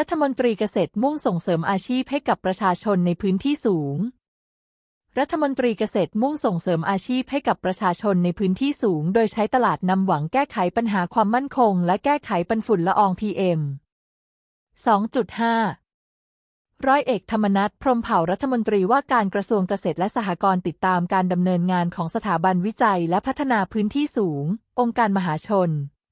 รัฐมนตรีเกษตรมุ่งส่งเสริมอาชีพให้กับประชาชนในพื้นที่สูง รัฐมนตรีเกษตรมุ่งส่งเสริมอาชีพให้กับประชาชนในพื้นที่สูง โดยใช้ตลาดนำหวังแก้ไขปัญหาความมั่นคง และแก้ไขปัญฝุ่นละออง PM 2.5 ร้อยเอกธรรมนัฐพรหมเผ่ารัฐมนตรีว่าการกระทรวงเกษตรและสหกรณ์ติดตามการดำเนินงานของสถาบันวิจัยและพัฒนาพื้นที่สูง องค์การมหาชน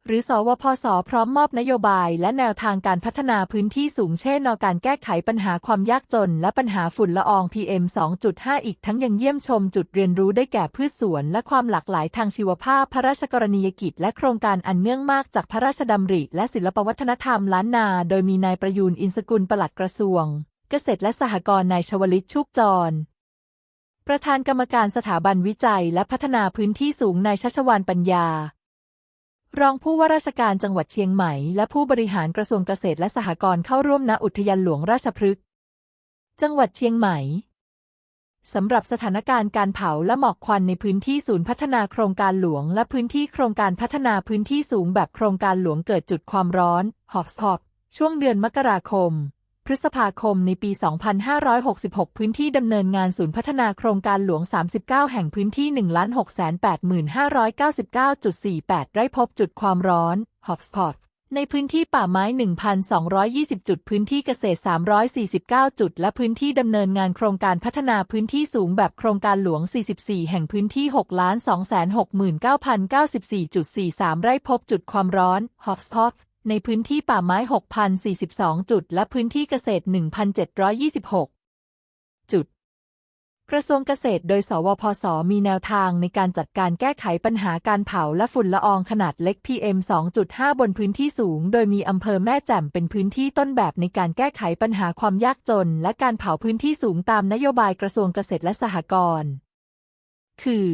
หรือสวพสพร้อมมอบนโยบายและแนวทางการพัฒนาพื้นที่สูงเช่นการแก้ไขปัญหาความยากจน และปัญหาฝุ่นละออง PM 2.5 อีกทั้งยังเยี่ยมชมจุดเรียนรู้ได้แก่พืชสวน และความหลากหลายทางชีวภาพพระราชกรณียกิจ และโครงการอันเนื่องมากจากพระราชดำริ และศิลปวัฒนธรรมล้านนา โดยมีนายประยูนอินสกุลปลัดกระทรวง เกษตรและสหกรณ์นายชวลิตชุกจรประธานกรรมการสถาบันวิจัย และพัฒนาพื้นที่สูงนายชัชวานปัญญา รองผู้ว่าราชการจังหวัดเชียงใหม่ และผู้บริหารกระทรวงเกษตรและสหกรณ์เข้าร่วมณอุทยานหลวงราชพฤกษ์จังหวัดเชียงใหม่สำหรับสถานการณ์การเผาและหมอกควันในพื้นที่ศูนย์พัฒนาโครงการหลวง และพื้นที่โครงการพัฒนาพื้นที่สูงแบบโครงการหลวงเกิดจุดความร้อน หอบสอบ ช่วงเดือนมกราคม พฤษภาคมในปี 2566 พื้นที่ดำเนินงานศูนย์พัฒนาโครงการหลวง 39 แห่งพื้นที่ 1,685,599.48 ไร่พบจุดความร้อน Hotspot ในพื้นที่ป่าไม้ 1,220 จุด พื้นที่เกษตร 349 จุด และพื้นที่ดำเนินงานโครงการพัฒนาพื้นที่สูงแบบโครงการหลวง 44 แห่งพื้นที่ 6,269,094.43 ไร่พบจุดความร้อน Hotspot ในพื้นที่ป่าไม้ 6,042 จุด และพื้นที่เกษตร 1,726 จุด กระทรวงเกษตรโดย สวพสมีแนวทางในการจัดการแก้ไขปัญหาการเผาและฝุ่นละอองขนาดเล็ก PM 2.5 บนพื้นที่สูง โดยมีอำเภอแม่แจ่มเป็นพื้นที่ต้นแบบในการแก้ไขปัญหาความยากจน และการเผาพื้นที่สูงตามนโยบายกระทรวงเกษตรและสหกรณ์ คือ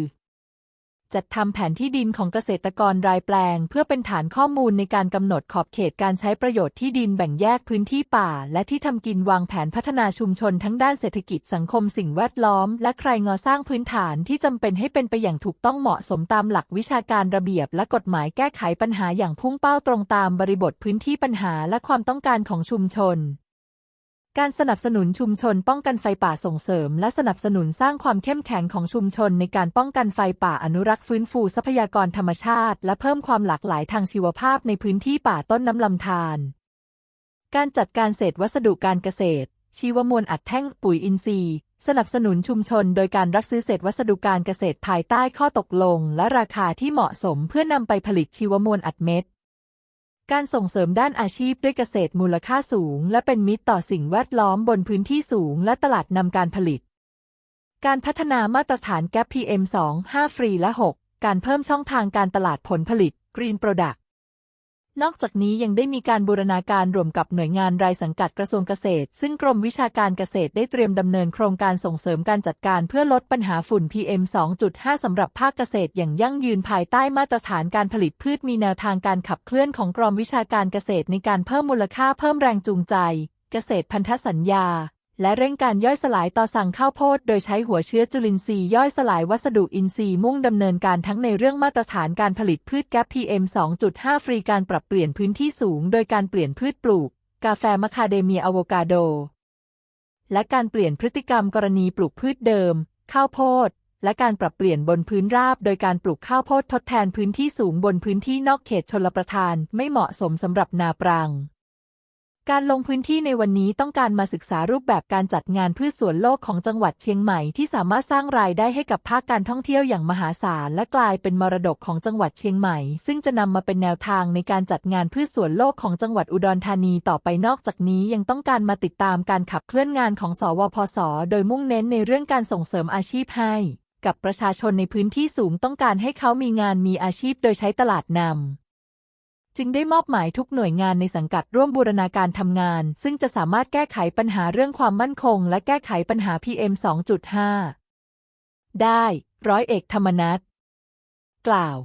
จัดทำแผนที่ดินของเกษตรกรรายแปลง เพื่อเป็นฐานข้อมูลในการกำหนดขอบเขตการใช้ประโยชน์ที่ดินแบ่งแยกพื้นที่ป่า และที่ทำกินวางแผนพัฒนาชุมชนทั้งด้านเศรษฐกิจสังคมสิ่งแวดล้อม และใครงอสร้างพื้นฐานที่จำเป็นให้เป็นไปอย่างถูกต้องเหมาะสมตามหลักวิชาการระเบียบ และกฎหมายแก้ไขปัญหาอย่างพุ่งเป้าตรงตามบริบทพื้นที่ปัญหาและความต้องการของชุมชน การสนับสนุนชุมชนป้องกันไฟป่าส่งเสริม และสนับสนุนสร้างความเข้มแข็งของชุมชนในการป้องกันไฟป่าอนุรักษ์ฟื้นฟูทรัพยากรธรรมชาติ และเพิ่มความหลากหลายทางชีวภาพในพื้นที่ป่าต้นน้ำลำธารการจัดการเศษวัสดุการเกษตร ชีวมวลอัดแท่งปุ๋ยอินทรีย์ สนับสนุนชุมชน โดยการรับซื้อเศษวัสดุการเกษตรภายใต้ข้อตกลง และราคาที่เหมาะสมเพื่อนำไปผลิตชีวมวลอัดเม็ด การส่งเสริมด้านอาชีพด้วยเกษตรมูลค่าสูง และเป็นมิตรต่อสิ่งแวดล้อมบนพื้นที่สูง และตลาดนำการผลิต การพัฒนามาตรฐานแก๊ป PM 2 5ฟรีและ 6 การเพิ่มช่องทางการตลาดผลผลิต Green Product นอกจากนี้ยังได้มีการบูรณาการร่วมกับหน่วยงานรายสังกัดกระทรวงเกษตร ซึ่งกรมวิชาการเกษตรได้เตรียมดำเนินโครงการส่งเสริมการจัดการเพื่อลดปัญหาฝุ่น PM 2.5 สำหรับภาคเกษตรอย่างยั่งยืนภายใต้มาตรฐานการผลิตพืชมีแนวทางการขับเคลื่อนของกรมวิชาการเกษตรในการเพิ่มมูลค่าเพิ่มแรงจูงใจ เกษตรพันธสัญญา และเร่งการย่อยสลายต่อสั่งข้าวโพด โดยใช้หัวเชื้อจุลินทรีย์ย่อยสลายวัสดุอินทรีย์มุ่งดำเนินการทั้งในเรื่องมาตรฐานการผลิตพืชแก๊ป PM 2.5 ฟรีการปรับเปลี่ยนพื้นที่สูง โดยการเปลี่ยนพืชปลูก กาแฟมะคาเดเมียอะโวคาโด และการเปลี่ยนพฤติกรรมกรณีปลูกพืชเดิม ข้าวโพด และการปรับเปลี่ยนบนพื้นราบ โดยการปลูกข้าวโพดทดแทนพื้นที่สูงบนพื้นที่นอกเขตชลประทานไม่เหมาะสมสำหรับนาปรัง การลงพื้นที่ในวันนี้ต้องการมาศึกษารูปแบบการจัดงานพืชสวนโลกของจังหวัดเชียงใหม่ที่สามารถสร้างรายได้ให้กับภาคการท่องเที่ยวอย่างมหาศาลและกลายเป็นมรดกของจังหวัดเชียงใหม่ ซึ่งจะนำมาเป็นแนวทางในการจัดงานพืชสวนโลกของจังหวัดอุดรธานีต่อไปนอกจากนี้ยังต้องการมาติดตามการขับเคลื่อนงานของสวพสโดยมุ่งเน้นในเรื่องการส่งเสริมอาชีพให้ กับประชาชนในพื้นที่สูงต้องการให้เขามีงานมีอาชีพโดยใช้ตลาดนำ จึงได้มอบหมายทุกหน่วยงานในสังกัดร่วมบูรณาการทำงาน ซึ่งจะสามารถแก้ไขปัญหาเรื่องความมั่นคง และแก้ไขปัญหา PM 2.5 ได้ ร้อยเอกธรรมนัฐกล่าว